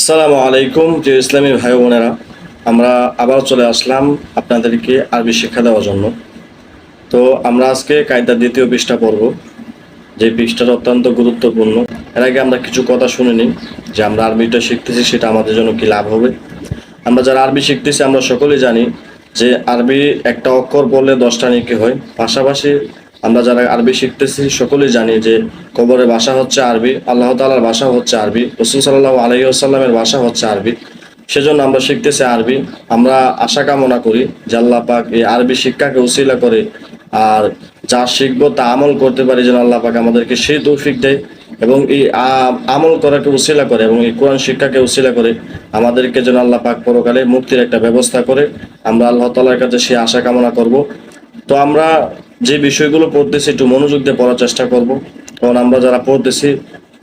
আসসালামু আলাইকুম যে ইসলামী ভাই বোনেরা। আমরা আবার চলে আসলাম আপনাদেরকে আরবি শিক্ষা দেওয়ার জন্য। তো আমরা আজকে কায়দার দ্বিতীয় পৃষ্ঠা পড়ব, যে পৃষ্ঠাটা অত্যন্ত গুরুত্বপূর্ণ। এর আগে আমরা কিছু কথা শুনে নিই যে আমরা আরবিটা শিখতেছি, সেটা আমাদের জন্য কি লাভ হবে। আমরা যারা আরবি শিখতেছি, আমরা সকলেই জানি যে আরবি একটা অক্ষর বললে দশটা নিকে হয়? পাশাপাশি আমরা যারা আরবি শিখতেছি, সকলেই জানি যে কবরের ভাষা হচ্ছে আরবি, আল্লাহ তালার ভাষা হচ্ছে আরবি, রসুল সাল্লাহ আলহি আসাল্লামের ভাষা হচ্ছে আরবি। সেজন্য আমরা শিখতেছি আরবি। আমরা আশা কামনা করি যে আল্লাহ পাক এই আরবি শিক্ষাকে উসিলা করে আর যা শিখব তা আমল করতে পারি যেন আল্লাহ পাক আমাদেরকে সেই তৌফিক দেয় এবং এই আমল করাকে উসিলা করে এবং এই কোরআন শিক্ষাকে উসিলা করে আমাদেরকে যেন আল্লাহ পাক পরকালে মুক্তির একটা ব্যবস্থা করে। আমরা আল্লাহ তালার কাছে সেই আশা কামনা করব। তো আমরা যে বিষয়গুলো পড়তেছি, একটু মনোযোগ দিয়ে পড়ার চেষ্টা করব। কারণ আমরা যারা পড়তেছি,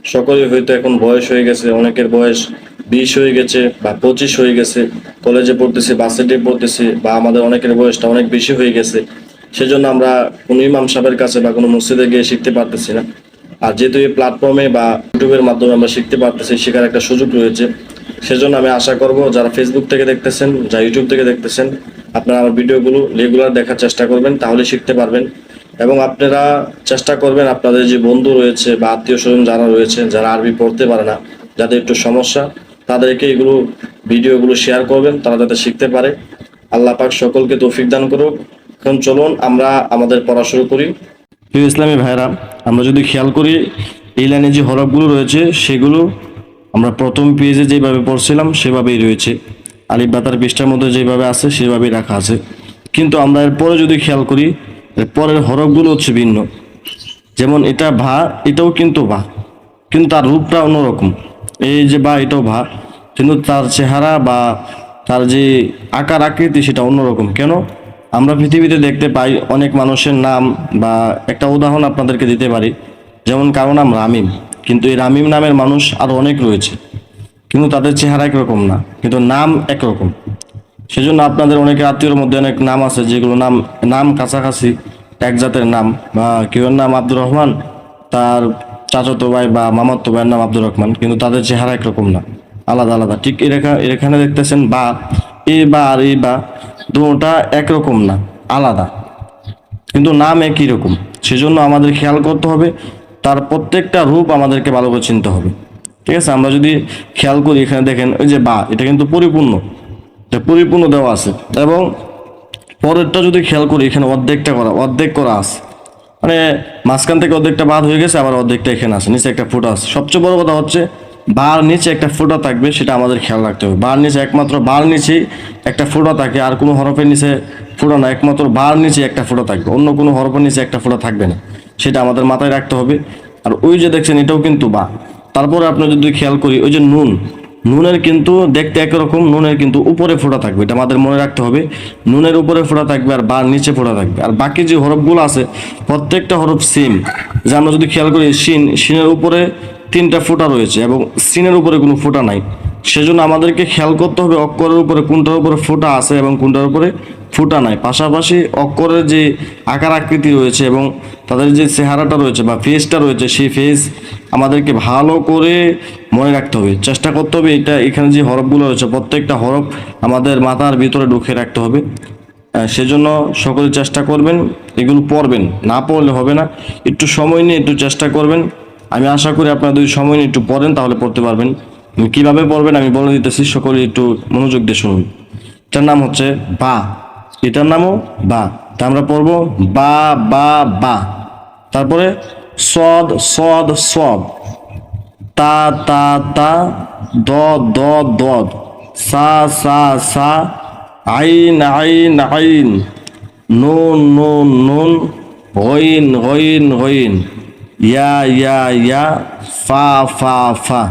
সকলেই হয়তো এখন বয়স হয়ে গেছে, অনেকের বয়স বিশ হয়ে গেছে বা পঁচিশ হয়ে গেছে। কলেজে পড়তেছি বাসেটে পড়তেছি বা আমাদের অনেকের বয়সটা অনেক বেশি হয়ে গেছে। সেজন্য আমরা কোনো ইমাম সাহেবের কাছে বা কোনো মসজিদে গিয়ে শিখতে পারতেছি না। আর যেহেতু এই প্ল্যাটফর্মে বা ইউটিউবের মাধ্যমে আমরা শিখতে পারতেছি, শেখার একটা সুযোগ রয়েছে। সেজন্য আমি আশা করব যারা ফেসবুক থেকে দেখতেছেন, যারা ইউটিউব থেকে দেখতেছেন, আপনারা আমার ভিডিওগুলো রেগুলার দেখার চেষ্টা করবেন, তাহলে শিখতে পারবেন। এবং আপনারা চেষ্টা করবেন আপনাদের যে বন্ধু রয়েছে বা আত্মীয় স্বজন যারা রয়েছে, যারা আরবি পড়তে পারে না, যাদের একটু সমস্যা, তাদেরকে এগুলো ভিডিওগুলো শেয়ার করবেন, তারা যাতে শিখতে পারে। আল্লাহ পাক সকলকে তৌফিক দান করুক। এখন চলুন আমরা আমাদের পড়া শুরু করি। ইসলামী ভাইরা আমরা যদি খেয়াল করি, এই লাইনে যে হরফগুলো রয়েছে, সেগুলো আমরা প্রথম পেজে যেভাবে পড়ছিলাম, সেভাবেই রয়েছে। আলিফ বাতার পৃষ্ঠার মধ্যে যেভাবে আছে, সেভাবেই রাখা আছে। কিন্তু আমরা এরপরে যদি খেয়াল করি পরের হরফগুলো হচ্ছে ভিন্ন। যেমন এটা ভা, এটাও কিন্তু ভা। কিন্তু তার রূপটা অন্যরকম। এই যে বা এটাও ভা। কিন্তু তার চেহারা বা তার যে আকার আকৃতি, সেটা অন্যরকম। কেন? আমরা পৃথিবীতে দেখতে পাই অনেক মানুষের নাম বা একটা উদাহরণ আপনাদেরকে দিতে পারি। যেমন কারও নাম রামিম। কিন্তু এই রামিম নামের মানুষ আরও অনেক রয়েছে। কিন্তু তাদের চেহারা একরকম না, কিন্তু নাম একরকম। সেজন্য আপনাদের অনেকে আত্মীয়র মধ্যে অনেক নাম আছে, যেগুলো নাম নাম কাছাকাছি, এক জাতের নাম। বা কেউর নাম আব্দুর রহমান, তার চাচাতো ভাই বা মামাতো ভাইয়ের নাম আব্দুর রহমান, কিন্তু তাদের চেহারা একরকম না, আলাদা আলাদা। ঠিক এখানে দেখতেছেন বা, এ বা আর এ বা, দুটা একরকম না, আলাদা। কিন্তু নাম একই রকম। সেজন্য আমাদের খেয়াল করতে হবে তার প্রত্যেকটা রূপ আমাদেরকে ভালো করে চিনতে হবে। ঠিক আছে? আমরা যদি খেয়াল করি, এখানে দেখেন, ওই যে বা, এটা কিন্তু পরিপূর্ণ। পরিপূর্ণ দেওয়া আছে। এবং পরেরটা যদি খেয়াল করি, এখানে অর্ধেকটা করা, অর্ধেক করা আছে। মানে মাঝখান থেকে অর্ধেকটা বাদ হয়ে গেছে, আবার অর্ধেকটা এখানে আছে, নিচে একটা ফুটা আছে। সবচেয়ে বড় কথা হচ্ছে, বার নিচে একটা ফোঁটা থাকবে, সেটা আমাদের খেয়াল রাখতে হবে। বার নিচে একমাত্র, বার নিচেই একটা ফোঁটা থাকে, আর কোনো হরফের নিচে ফোঁটা না, একমাত্র বার নিচে একটা ফোঁটা থাকবে। অন্য কোনো হরফের নিচে একটা ফোঁটা থাকবে না। সেটা আমাদের মাথায় রাখতে হবে। আর ওই যে দেখছেন, এটাও কিন্তু বা। তারপরে আপনি যদি খেয়াল করি, ওই যে নুন। নুনের কিন্তু দেখতে একরকম নুনের কিন্তু উপরে ফোঁটা থাকবে, এটা আমাদের মনে রাখতে হবে। নুনের উপরে ফোঁটা থাকবে আর বার নিচে ফোঁটা থাকবে। আর বাকি যে হরফগুলো আছে, প্রত্যেকটা হরফ সেম যে আমরা যদি খেয়াল করি, শিন, শিনের উপরে তিনটা ফোঁটা রয়েছে এবং সিনের উপরে কোনো ফোঁটা নাই। সেজন্য আমাদেরকে খেয়াল করতে হবে অক্ষরের উপরে কোনটার উপরে ফোঁটা আছে এবং কোনটার উপরে ফোঁটা নাই পাশাপাশি অক্ষরের যে আকার আকৃতি রয়েছে এবং তাদের যে চেহারাটা রয়েছে বা ফেসটা রয়েছে, সেই ফেস আমাদেরকে ভালো করে মনে রাখতে হবে। চেষ্টা করতে হবে এটা, এখানে যে হরফগুলো রয়েছে, প্রত্যেকটা হরফ আমাদের মাথার ভিতরে ঢুকে রাখতে হবে। সেজন্য সকলে চেষ্টা করবেন, এগুলো পড়বেন। না পড়লে হবে না। একটু সময় নিয়ে একটু চেষ্টা করবেন। আমি আশা করি আপনারা যদি সময় নিয়ে একটু পড়েন, তাহলে পড়তে পারবেন। কীভাবে পড়বেন আমি বলে দিতেছি, সকলে একটু মনোযোগ দিয়ে শুনুন। এটার নাম হচ্ছে বা। এটার নামও বা। তা আমরা পড়ব বা বা বা। তারপরে সদ সদ সদ। তা তা তা, দ দ দদ সা সা সা। আইন আইন আইন। নুন নুন নুন। হইন হইন হইন। ইয়া ইয়া ইয়া। ফা ফা ফা।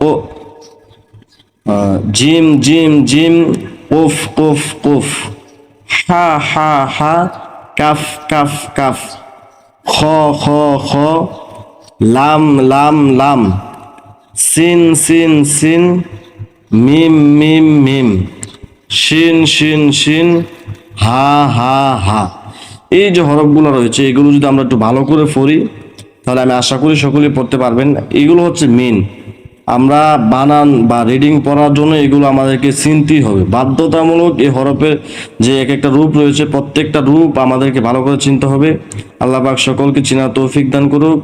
ও। জিম জিম জিম। উফ উফ উফ। হা হা হা, কাফ কাফ কাফ। খ খ খ। লাম লাম লাম। সিন সিন সিন। মিম মিম মিম। শিন শিন শিন। হা হা হা। এই যে হরফগুলো রয়েছে, এগুলো যদি আমরা একটু ভালো করে পড়ি, তাহলে আমি আশা করি সকলেই পড়তে পারবেন। এগুলো হচ্ছে মিন। আমরা বানান বা রিডিং পড়ার জন্য এগুলো আমাদেরকে চিনতেই হবে। বাধ্যতামূলক এই হরফের যে এক একটা রূপ রয়েছে, প্রত্যেকটা রূপ আমাদেরকে ভালো করে চিনতে হবে। আল্লাহ পাক সকলকে চিনা তৌফিক দান করুক।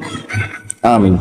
আমিন।